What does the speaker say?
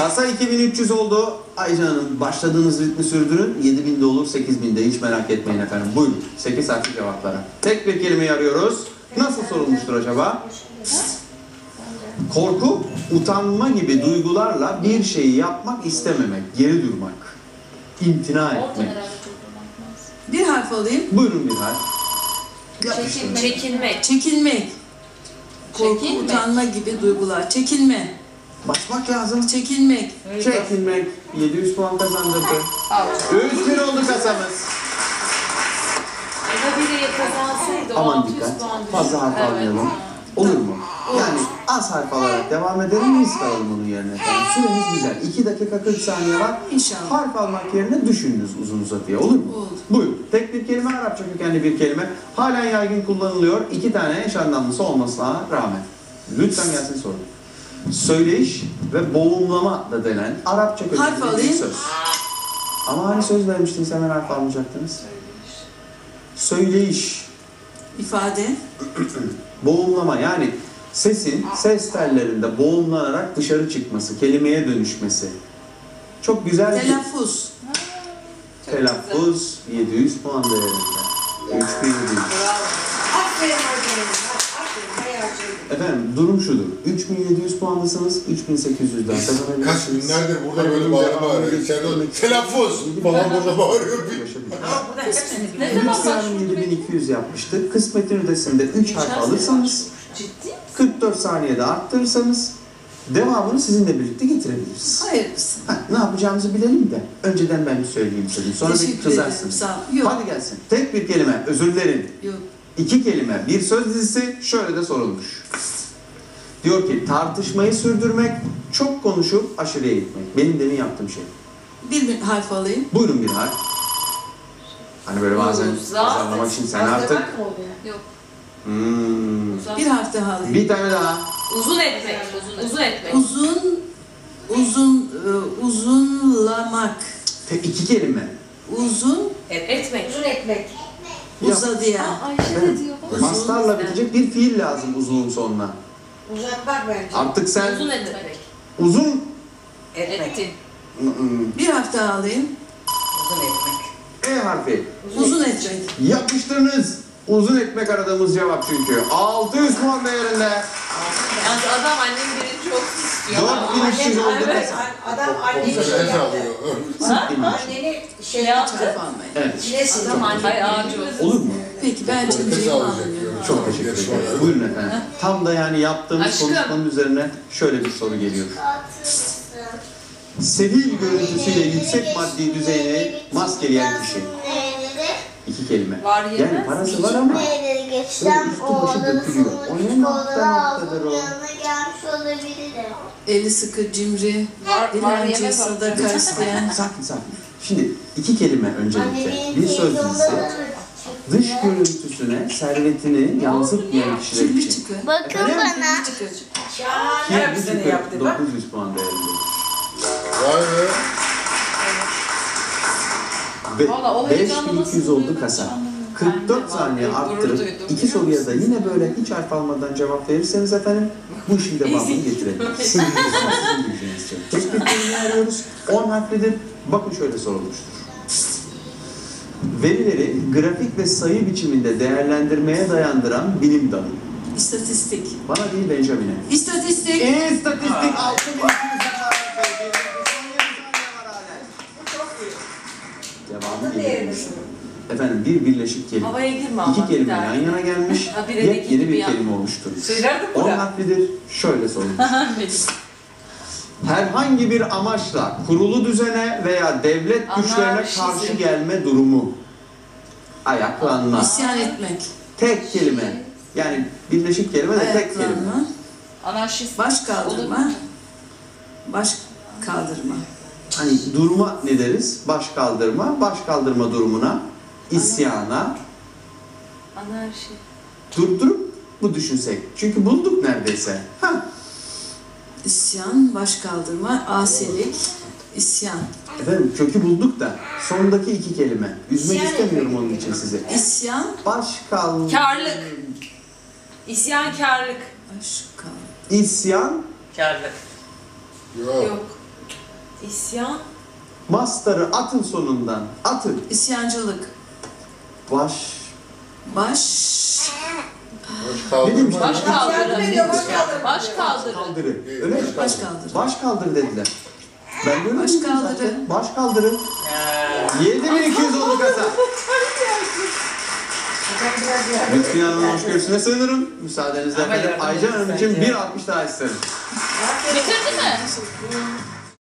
Kasa 2300 oldu. Aycan Hanım başladığınız ritmi sürdürün. 7000 de olur 8000 de hiç merak etmeyin efendim. Buyurun 8 harfli cevaplara. Tek bir kelimeyi arıyoruz. Nasıl sorulmuştur acaba? Korku, utanma gibi duygularla bir şeyi yapmak istememek, geri durmak, imtina etmek. Bir harf alayım. Buyurun bir harf. Çekinmek. Çekinmek. Çekilmek. Korku, Çekinmek. utanma gibi duygular. Çekilme. Basmak lazım. Çekilmek. Çekilmek. 700 puan kazandırdı. 3000 oldu kasamız. Ya da biri kazansaydı o Aman 600 dikkat. puan düşün. Fazla harf Evet. almayalım. Olur mu? Yani az harf alarak devam edelim, risk alalım onun yerine efendim. Süremiz güzel. 2 dakika 40 saniye var. İnşallah. Harf almak yerine düşününüz uzun uzadıya. Olur mu? Oldu. Buyurun. Tek bir kelime, Arapça kökenli bir kelime. Halen yaygın kullanılıyor. İki tane eş anlamlısı olmasına rağmen. Lütfen gelsin sorun. Söyleyiş ve boğumlama da denen Arapça kökenli bir söz. Ama hani söz vermiştiniz hemen harf almayacaktınız. Söyleyiş. ifade. Boğumlama yani sesin ses tellerinde boğumlanarak dışarı çıkması, kelimeye dönüşmesi. Çok güzel bir Telaffuz. telaffuz 700 puan değerinde. 3700. Aferin Hacer'im. Aferin. Şey. Efendim durum şudur. 3700 puandasınız, 3800'den Biz kazanabilirsiniz. kaç günlerdir burada böyle bağıra bağıra içeride telaffuz falan burada bağırıyor. Ama burada hepsini Ne zaman Lütfen başvurdun? 7200 yapmıştık. Kısmetin ötesinde 3 harf alırsanız, Ciddi 44 saniyede arttırırsanız devamını sizinle birlikte getirebiliriz. Hayırlısı. Ha, ne yapacağımızı bilelim de önceden ben bir söyleyeyim istedim. Sonra bir kızarsınız. Sağ ol. Yok. Hadi gelsin. Tek bir kelime, özür dilerim. Yok. İki kelime, bir söz dizisi şöyle de sorulmuş. Diyor ki tartışmayı sürdürmek, çok konuşup aşırıya gitmek. Benim demin yaptığım şey. Bir, bir harf alayım. Buyurun bir harf. Hani böyle bazen Uzat. azarlamak için sen artık... Yok. Hmm. Bir harf daha alayım. Bir tane daha. Uzun etmek. Uzun, etmek. Uzun, uzun, e, uzunlamak. Te iki kelime. Uzun, Etmek. Uzun ekmek. Uzadıya. Ayşe de diyor. bak. Mastarla bitecek bir fiil lazım uzun sonuna. Uzatmak bence. Artık sen Uzun etmek. uzun... Ettin. Mm, Bir harf daha alayım. Uzun ekmek. E harfi. Uzun etmek. Yapıştırınız. Uzun ekmek aradığımız cevap çünkü. 600 puan değerinde. Yalnız adam annem birinci olsun istiyor. 4300 oldu. Evet, adam anneni şey ne yaptı. Anneni şey yaptı. Evet. İçine sildi. Anne ağacı olsun. Olur mu? Peki ben anlıyorum. yani. Çok teşekkür ederim. Buyurun efendim. Tam da yani yaptığımız Aşkım. konuşmanın üzerine şöyle bir soru geliyor. Sevil görüntüsüyle yüksek maddi düzeyine maskeleyen kişi. İki kelime. Var Yani yemez. parası var ama Neleri geçsem o başı odada dökülüyor. O ne sınıf nokta çikolataları noktadır o? aldım yanına gelmiş olabilirim. Eli sıkı, cimri, Var, var dilenci, yemez. sadaka isteyen. sakin sakin. Şimdi iki kelime öncelikle. Bir söz dizisi. Dış görüntüsüne servetini yansıtmayan kişiler için. çıkı. Bakın bana. Çıkı. Şahane hepsini çıkı yaptı bak. 900 puan değerinde. Vay be. Ve Valla o heyecanla 5200 nasıl oldu duyduğunu kasa. hiç anlamadım. 44 Ben de saniye arttırıp iki soruya da yine böyle hiç harf almadan cevap verirseniz efendim bu işin devamını getirebiliriz. Sizin. Tek bir kelime arıyoruz. 10 harflidir. Bakın şöyle sorulmuştur. Verileri grafik ve sayı biçiminde değerlendirmeye dayandıran bilim dalı. İstatistik. Bana değil Benjamin'e. İstatistik. İstatistik 6200 Devamı geliyor. Efendim bir birleşik kelime. Havaya girme ama. İki kelime yan yana gelmiş, Ha, bir yepyeni bir kelime oluşturur. Söylerdim 10 burada. harflidir, şöyle sorulmuş. Herhangi bir amaçla kurulu düzene veya devlet güçlerine Anarşizm. karşı gelme durumu. Ayaklanma. İsyan etmek. Tek kelime. Yani birleşik kelime de tek kelime. Anarşist. Baş kaldırma. Baş kaldırma. Hani duruma ne deriz? Baş kaldırma, baş kaldırma durumuna, isyana, Anarşi. durdurup bu düşünsek. Çünkü bulduk neredeyse. Hah. İsyan, baş kaldırma, asilik, isyan. Efendim kökü bulduk da sondaki iki kelime. Üzmek İsyan istemiyorum onun için sizi. İsyan, Baş kal... Karlık. İsyankarlık. baş kal. İsyan, Karlık. Yok. Yok. İsyan. Mastarı atın sonundan. Atın. İsyancılık. Baş. Baş. Baş Ne demiş? kaldırma. Baş kaldırı. baş kaldırı. Baş kaldırı. Kaldırı. Öyle mi? Baş kaldırı. Baş kaldır dediler. Ben böyle Baş kaldırı. zaten. Baş kaldırı. 7200 oldu kasa. Lütfiye Hanım'ın hoşgörüsüne sığınırım. Müsaadenizle yardım Aycan Hanım için edin bir 60 daha isterim. Bitirdi mi?